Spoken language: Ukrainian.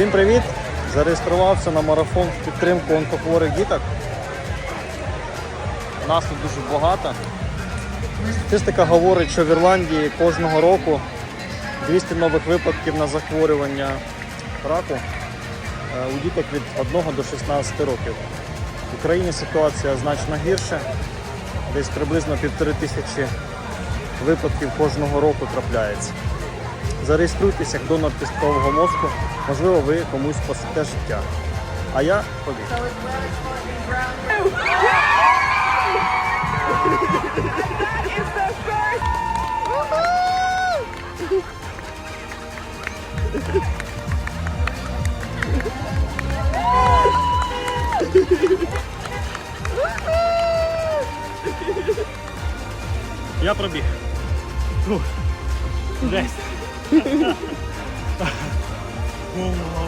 Всім привіт! Зареєструвався на марафон в підтримку онкохворих діток. Нас тут дуже багато. Статистика говорить, що в Ірландії кожного року 200 нових випадків на захворювання раку е, у діток від 1 до 16 років. В Україні ситуація значно гірша, десь приблизно півтори тисячі випадків кожного року трапляється. Зареєструйтесь як донор кісткового мозку, можливо, ви комусь спасете життя. А я побіг. Я пробіг. Жесть. もうまい。